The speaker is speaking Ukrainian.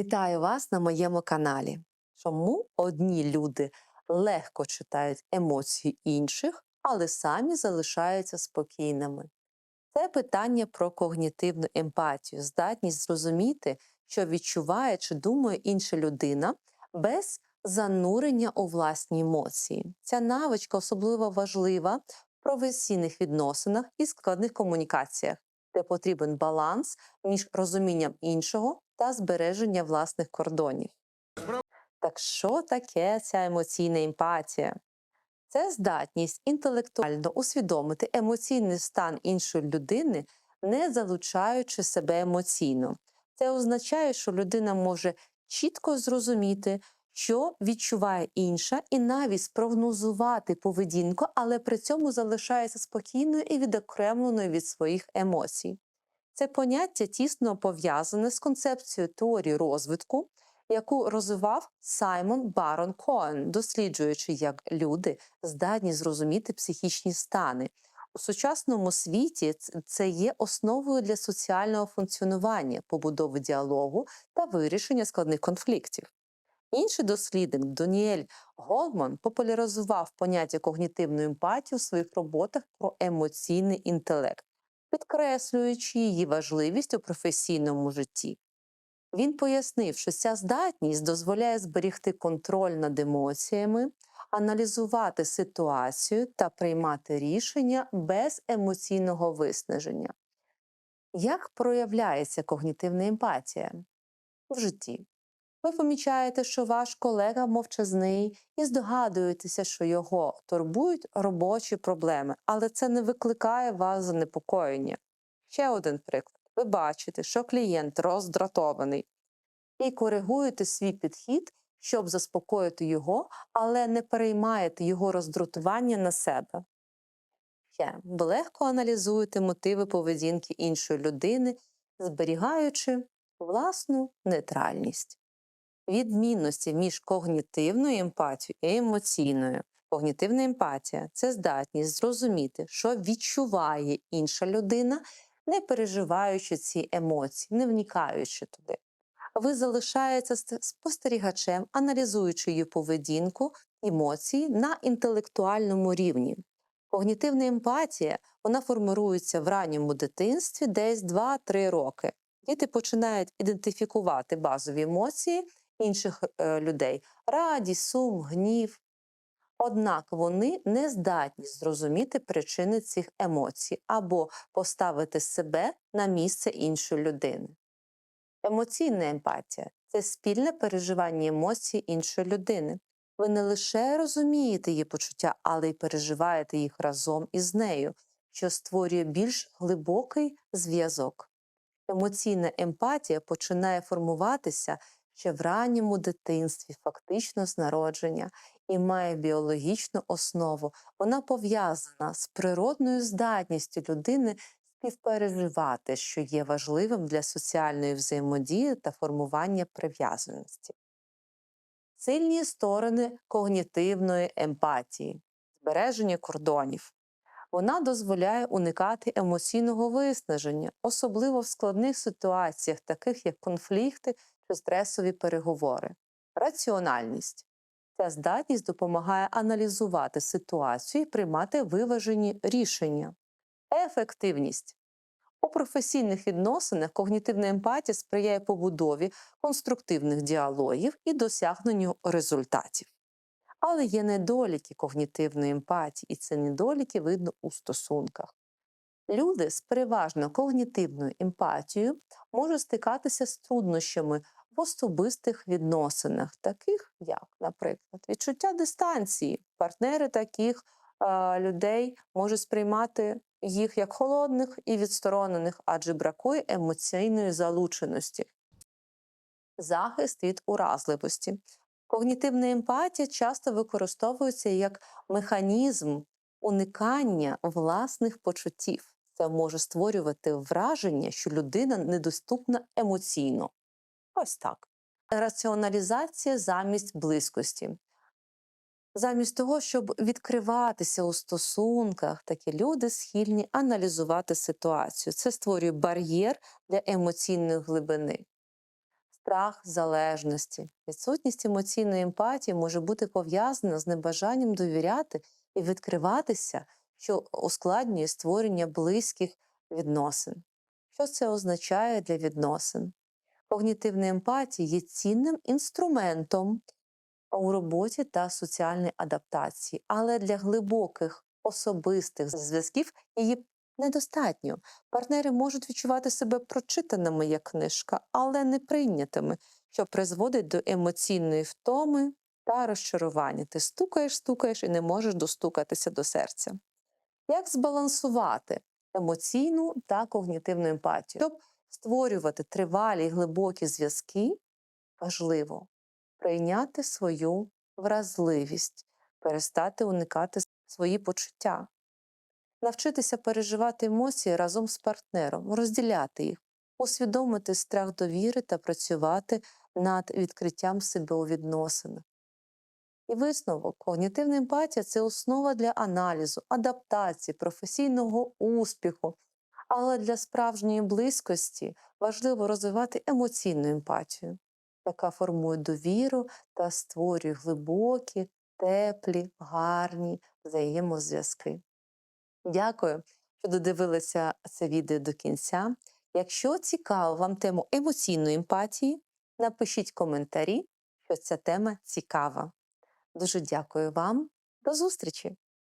Вітаю вас на моєму каналі. Чому одні люди легко читають емоції інших, але самі залишаються спокійними? Це питання про когнітивну емпатію, здатність зрозуміти, що відчуває чи думає інша людина без занурення у власні емоції. Ця навичка особливо важлива в професійних відносинах і складних комунікаціях, де потрібен баланс між розумінням іншого та збереження власних кордонів. Так що таке ця емоційна емпатія? Це здатність інтелектуально усвідомити емоційний стан іншої людини, не залучаючи себе емоційно. Це означає, що людина може чітко зрозуміти, що відчуває інша, і навіть спрогнозувати поведінку, але при цьому залишається спокійною і відокремленою від своїх емоцій. Це поняття тісно пов'язане з концепцією теорії розвитку, яку розвивав Саймон Барон Коен, досліджуючи, як люди здатні зрозуміти психічні стани. У сучасному світі це є основою для соціального функціонування, побудови діалогу та вирішення складних конфліктів. Інший дослідник Доніель Голман популяризував поняття когнітивної емпатії у своїх роботах про емоційний інтелект, підкреслюючи її важливість у професійному житті. Він пояснив, що ця здатність дозволяє зберігти контроль над емоціями, аналізувати ситуацію та приймати рішення без емоційного виснаження. Як проявляється когнітивна емпатія в житті? Ви помічаєте, що ваш колега мовчазний і здогадуєтеся, що його турбують робочі проблеми, але це не викликає вас занепокоєння. Ще один приклад. Ви бачите, що клієнт роздратований, і коригуєте свій підхід, щоб заспокоїти його, але не переймаєте його роздратування на себе. Ще ви легко аналізуєте мотиви поведінки іншої людини, зберігаючи власну нейтральність. Відмінності між когнітивною емпатією і емоційною. Когнітивна емпатія це здатність зрозуміти, що відчуває інша людина, не переживаючи ці емоції, не вникаючи туди. Ви залишаєтеся спостерігачем, аналізуючи її поведінку, емоції на інтелектуальному рівні. Когнітивна емпатія вона формирується в ранньому дитинстві десь 2-3 роки. Діти починають ідентифікувати базові емоції інших е, людей радість, сум, гнів. Однак вони не здатні зрозуміти причини цих емоцій або поставити себе на місце іншої людини. Емоційна емпатія це спільне переживання емоцій іншої людини. Ви не лише розумієте її почуття, але й переживаєте їх разом із нею, що створює більш глибокий зв'язок. Емоційна емпатія починає формуватися ще в ранньому дитинстві, фактично з народження, і має біологічну основу. Вона пов'язана з природною здатністю людини співпереживати, що є важливим для соціальної взаємодії та формування прив'язаності. Сильні сторони когнітивної емпатії, збереження кордонів. Вона дозволяє уникати емоційного виснаження, особливо в складних ситуаціях, таких як конфлікти стресові переговори. Раціональність. Ця здатність допомагає аналізувати ситуацію і приймати виважені рішення. Ефективність. У професійних відносинах когнітивна емпатія сприяє побудові конструктивних діалогів і досягненню результатів. Але є недоліки когнітивної емпатії, і ці недоліки видно у стосунках. Люди з переважно когнітивною емпатією можуть стикатися з труднощами в особистих відносинах, таких як, наприклад, відчуття дистанції. Партнери таких е, людей можуть сприймати їх як холодних і відсторонених, адже бракує емоційної залученості. Захист від уразливості. Когнітивна емпатія часто використовується як механізм уникання власних почуттів. Це може створювати враження, що людина недоступна емоційно. Ось так. Раціоналізація замість близькості. Замість того, щоб відкриватися у стосунках, такі люди схильні аналізувати ситуацію. Це створює бар'єр для емоційної глибини. страх залежності. Відсутність емоційної емпатії може бути пов'язана з небажанням довіряти і відкриватися, що ускладнює створення близьких відносин. Що це означає для відносин? Когнітивна емпатія є цінним інструментом у роботі та соціальній адаптації, але для глибоких особистих зв'язків її недостатньо. Партнери можуть відчувати себе прочитаними як книжка, але не прийнятими, що призводить до емоційної втоми та розчарування. Ти стукаєш, стукаєш і не можеш достукатися до серця. Як збалансувати емоційну та когнітивну емпатію? Створювати тривалі й глибокі зв'язки, важливо прийняти свою вразливість, перестати уникати свої почуття, навчитися переживати емоції разом з партнером, розділяти їх, усвідомити страх довіри та працювати над відкриттям себе у відносинах. І висновок, когнітивна емпатія це основа для аналізу, адаптації, професійного успіху. Але для справжньої близькості важливо розвивати емоційну емпатію, яка формує довіру та створює глибокі, теплі, гарні взаємозв'язки. Дякую, що додивилися це відео до кінця. Якщо цікава вам тема емоційної емпатії, напишіть коментарі, що ця тема цікава. Дуже дякую вам. До зустрічі!